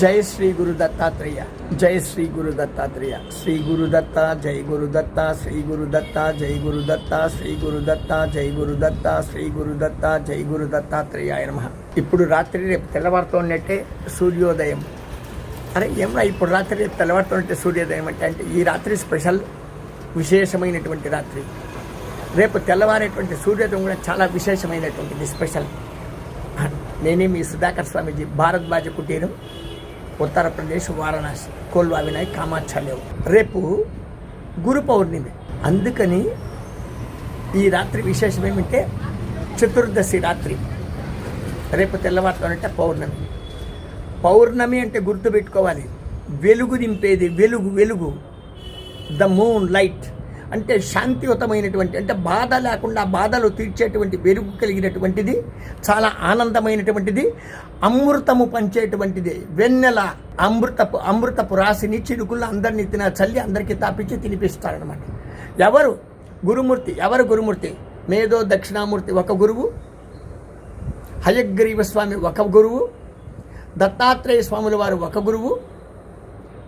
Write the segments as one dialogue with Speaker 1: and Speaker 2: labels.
Speaker 1: జై శ్రీ గురు దత్తాత్రేయ జై శ్రీ గురు దత్తాత్రేయ. శ్రీ గురు దత్త జై గురు దత్త శ్రీ గురు దత్త జై గురు దత్త శ్రీ గురు దత్త జై గురు దత్త శ్రీ గురు దత్త జై గురు దత్తాత్రేయ నమ. ఇప్పుడు రాత్రి రేపు తెల్లవారుతోనట్టే సూర్యోదయం. అరే ఏమన్నా ఇప్పుడు రాత్రి రేపు తెల్లవారుతోనట్టే సూర్యోదయం అంటే? అంటే ఈ రాత్రి స్పెషల్ విశేషమైనటువంటి రాత్రి. రేపు తెల్లవారేటువంటి సూర్యోదయం కూడా చాలా విశేషమైనటువంటిది స్పెషల్. నేనే మీ సుధాకర్ స్వామీజీ భారద్వాజ కుటీరం. ఉత్తరప్రదేశ్ వారణాసి కోల్వా వినాయక్ కామాక్షలేవు రేపు గురు పౌర్ణమి. అందుకని ఈ రాత్రి విశేషం ఏమంటే చతుర్దశి రాత్రి. రేపు తెల్లవారుతోనంటే పౌర్ణమి. పౌర్ణమి అంటే గుర్తుపెట్టుకోవాలి. వెలుగు నింపేది వెలుగు వెలుగు. The moon light. అంటే శాంతియుతమైనటువంటి అంటే బాధ లేకుండా బాధలు తీర్చేటువంటి వెలుగు కలిగినటువంటిది చాలా ఆనందమైనటువంటిది అమృతము పంచేటువంటిది. వెన్నెల అమృతపు అమృతపు రాశిని చిరుకులు అందరినీ తిన చల్లి అందరికీ తాపించి తినిపిస్తారనమాట ఎవరు గురుమూర్తి? ఎవరు గురుమూర్తి? మేధో దక్షిణామూర్తి ఒక గురువు హయగ్రీవ స్వామి ఒక గురువు దత్తాత్రేయ స్వాముల వారు ఒక గురువు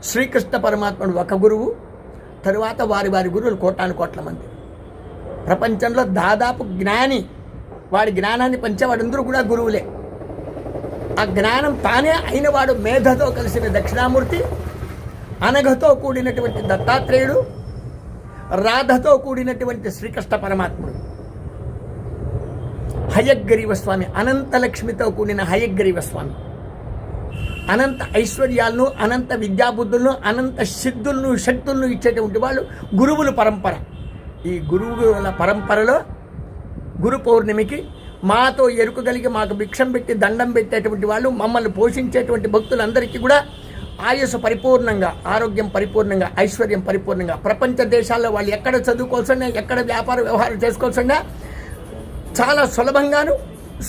Speaker 1: శ్రీకృష్ణ పరమాత్ముడు ఒక గురువు తరువాత వారి వారి గురువులు కోటాను కోట్ల మంది. ప్రపంచంలో దాదాపు జ్ఞాని వాడి జ్ఞానాన్ని పంచేవాడందరూ కూడా గురువులే. ఆ జ్ఞానం తానే అయినవాడు మేధతో కలిసిన దక్షిణామూర్తి అనఘతో కూడినటువంటి దత్తాత్రేయుడు రాధతో కూడినటువంటి శ్రీకృష్ణ పరమాత్ముడు. హయగ్రీవ స్వామి అనంతలక్ష్మితో కూడిన హయగ్రీవ స్వామి. అనంత ఐశ్వర్యాలను అనంత విద్యాబుద్ధులను అనంత సిద్ధులను శక్తులను ఇచ్చేటువంటి వాళ్ళు గురువుల పరంపర. ఈ గురువుల పరంపరలో గురు పౌర్ణమికి మాతో ఎరుకగలిగి మాకు భిక్షం పెట్టి దండం పెట్టేటువంటి వాళ్ళు మమ్మల్ని పోషించేటువంటి భక్తులందరికీ కూడా ఆయుష్ పరిపూర్ణంగా ఆరోగ్యం పరిపూర్ణంగా ఐశ్వర్యం పరిపూర్ణంగా ప్రపంచ దేశాల్లో వాళ్ళు ఎక్కడ చదువుకోవాల్సిన ఎక్కడ వ్యాపార వ్యవహారం చేసుకోవాల్సిన చాలా సులభంగాను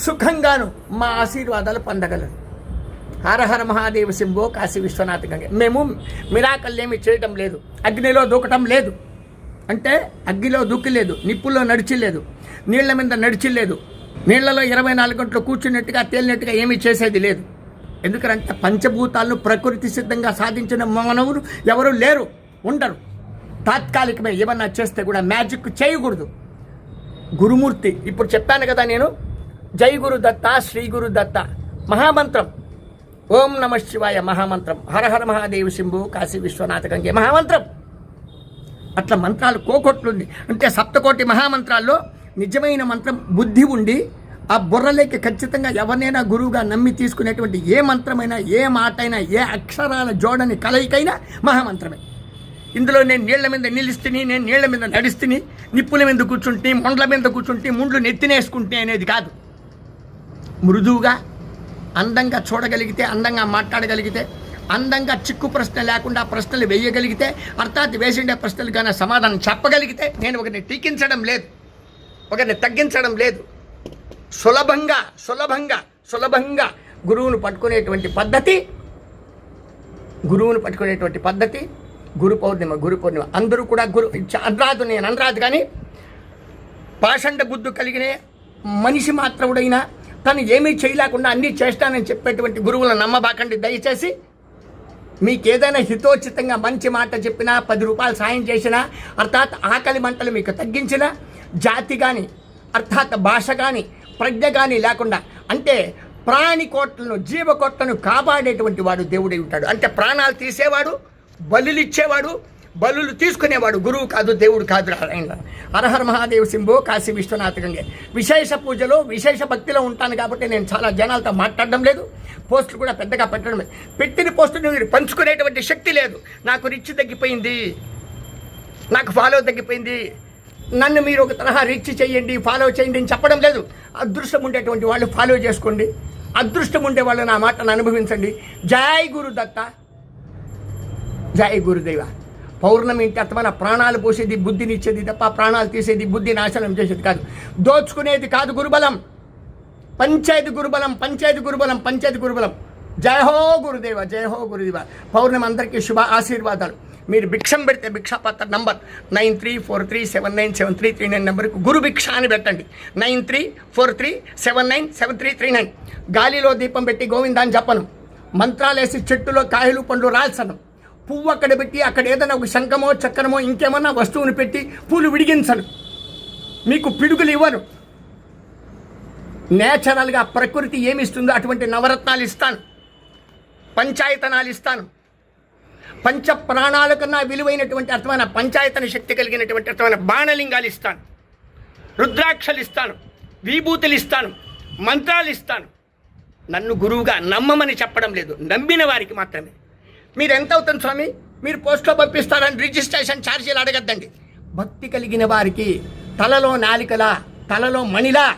Speaker 1: సుఖంగాను మా ఆశీర్వాదాలు పొందగలరు. హరహర మహాదేవ శింభో కాశీ విశ్వనాథ గంగ. మేము మిరాకల్లేమి చేయటం లేదు. అగ్నిలో దూకటం లేదు. అంటే అగ్నిలో దూకిలేదు నిప్పుల్లో నడిచిలేదు నీళ్ళ మీద నడిచిలేదు. నీళ్ళలో ఇరవై నాలుగు గంటలు కూర్చున్నట్టుగా తేలినట్టుగా ఏమీ చేసేది లేదు. ఎందుకంటే పంచభూతాలను ప్రకృతి సిద్ధంగా సాధించిన మానవులు ఎవరు లేరు ఉండరు. తాత్కాలికమే ఏమన్నా చేస్తే కూడా మ్యాజిక్ చేయకూడదు. గురుమూర్తి ఇప్పుడు చెప్పాను కదా నేను జై గురు దత్త శ్రీ గురు దత్త మహామంత్రం. ఓం నమ శివాయ మహామంత్రం. హర హర మహాదేవ శంభు కాశీ విశ్వనాథ గంగే మహామంత్రం. అట్లా మంత్రాలు కోకొట్లుంది అంటే సప్తకోటి మహామంత్రాల్లో నిజమైన మంత్రం బుద్ధి ఉండి ఆ బుర్రలేకి ఖచ్చితంగా ఎవరినైనా గురువుగా నమ్మి తీసుకునేటువంటి ఏ మంత్రమైనా ఏ మాట అయినా ఏ అక్షరాల జోడని కలయికైనా మహామంత్రమే. ఇందులో నేను నీళ్ళ మీద నిలుస్తుని నేను నీళ్ళ మీద నడుస్తుని నిప్పుల మీద కూర్చుంటే ముండ్ల మీద కూర్చుంటే ముండ్లు నెత్తినేసుకుంటే అనేది కాదు. మృదువుగా అందంగా చూడగలిగితే అందంగా మాట్లాడగలిగితే అందంగా చిక్కు ప్రశ్న లేకుండా ప్రశ్నలు వేయగలిగితే అర్థాత్ వేసిండే ప్రశ్నలు కానీ సమాధానం చెప్పగలిగితే నేను ఒకరిని టీకించడం లేదు. ఒకరిని తగ్గించడం లేదు. సులభంగా సులభంగా సులభంగా గురువును పట్టుకునేటువంటి పద్ధతి గురువును పట్టుకునేటువంటి పద్ధతి గురు పౌర్ణిమ గురు పౌర్ణిమ. అందరూ కూడా గురు అనరాదు నేను అనరాదు కానీ పాషండ బుద్ధు కలిగిన మనిషి మాత్రముడైనా తను ఏమీ చేయలేకుండా అన్నీ చేస్తానని చెప్పేటువంటి గురువులను నమ్మబాకండి. దయచేసి మీకు ఏదైనా హితోచితంగా మంచి మాట చెప్పినా పది రూపాయలు సాయం చేసినా అర్థాత్ ఆకలి మంటలు మీకు తగ్గించినా జాతి కానీ అర్థాత్ భాష కానీ ప్రజ్ఞ కానీ లేకుండా అంటే ప్రాణి కోట్లను జీవకోట్లను కాపాడేటువంటి వాడు దేవుడై ఉంటాడు. అంటే ప్రాణాలు తీసేవాడు బలులిచ్చేవాడు బలులు తీసుకునేవాడు గురువు కాదు దేవుడు కాదు ఆయన. హరహర మహాదేవ్ సింబో కాశీ విశ్వనాథ్ గంగే. విశేష పూజలో విశేష భక్తిలో ఉంటాను కాబట్టి నేను చాలా జనాలతో మాట్లాడడం లేదు. పోస్టులు కూడా పెద్దగా పెట్టడం లేదు. పెట్టిన పోస్టులు మీరు పంచుకునేటువంటి శక్తి లేదు. నాకు రిచ్ తగ్గిపోయింది. నాకు ఫాలో తగ్గిపోయింది. నన్ను మీరు ఒక తరహా రిచ్ చేయండి ఫాలో చేయండి అని చెప్పడం లేదు. అదృష్టం ఉండేటువంటి వాళ్ళు ఫాలో చేసుకోండి. అదృష్టం ఉండే వాళ్ళు నా మాటను అనుభవించండి. జై గురు దత్త జై గురుదేవ. పౌర్ణమి ఇంటి అర్థమైన ప్రాణాలు పోసేది బుద్ధినిచ్చేది తప్ప ప్రాణాలు తీసేది బుద్ధి నాశనం చేసేది కాదు. దోచుకునేది కాదు గురుబలం. పంచాయతీ గురుబలం పంచాయతీ గురుబలం పంచాయతీ గురుబలం. జయ హో గురుదేవ జయ హో గురుదేవ. పౌర్ణమి అందరికీ శుభ ఆశీర్వాదాలు. మీరు భిక్షం పెడితే భిక్షాపాత్ర number nine three four three seven nine seven three three nine నెంబర్కి గురు భిక్ష అని పెట్టండి. Nine three four three seven nine seven three three nine. గాలిలో దీపం పెట్టి గోవిందాన్ని చెప్పను మంత్రాలేసి చెట్టులో కాయలు పండ్లు రాల్సను పువ్వు అక్కడ పెట్టి అక్కడ ఏదైనా ఒక శంఖమో చక్రమో ఇంకేమన్నా వస్తువుని పెట్టి పూలు విడిగించను. మీకు పిడుగులు ఇవ్వను. నేచురల్గా ప్రకృతి ఏమి ఇస్తుందో అటువంటి నవరత్నాలు ఇస్తాను. పంచాయతనాలు ఇస్తాను. పంచ ప్రాణాల కన్నా విలువైనటువంటి అర్థమైన పంచాయతన శక్తి కలిగినటువంటి అర్థమైన బాణలింగాలు ఇస్తాను. రుద్రాక్షలు ఇస్తాను. విభూతులు ఇస్తాను. మంత్రాలు ఇస్తాను. నన్ను గురువుగా నమ్మమని చెప్పడం లేదు. నమ్మిన వారికి మాత్రమే. మీరు ఎంత అవుతుంది స్వామి? మీరు పోస్ట్లో పంపిస్తారని రిజిస్ట్రేషన్ ఛార్జీలు అడగద్దండి. భక్తి కలిగిన వారికి తలలో నాలికలా తలలో మణిలా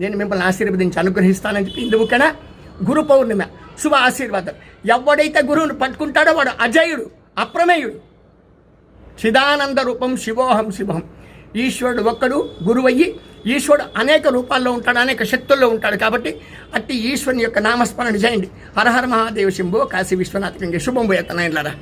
Speaker 1: నేను మిమ్మల్ని ఆశీర్వదించి అనుగ్రహిస్తానని చెప్పి ఇందుకనా గురు పౌర్ణిమ శుభ ఆశీర్వాదం. ఎవడైతే గురువుని పట్టుకుంటాడో వాడు అజయుడు అప్రమేయుడు. చిదానంద రూపం శివోహం శివహం. ఈశ్వరుడు ఒక్కడు గురువయ్యి ఈశ్వరుడు అనేక రూపాల్లో ఉంటాడు అనేక శక్తుల్లో ఉంటాడు కాబట్టి అట్టి ఈశ్వరుని యొక్క నామస్మరణ చేయండి. హరహర మహాదేవ శంభో కాశీ విశ్వనాథ్ శుభం పోయేతనైన్లరా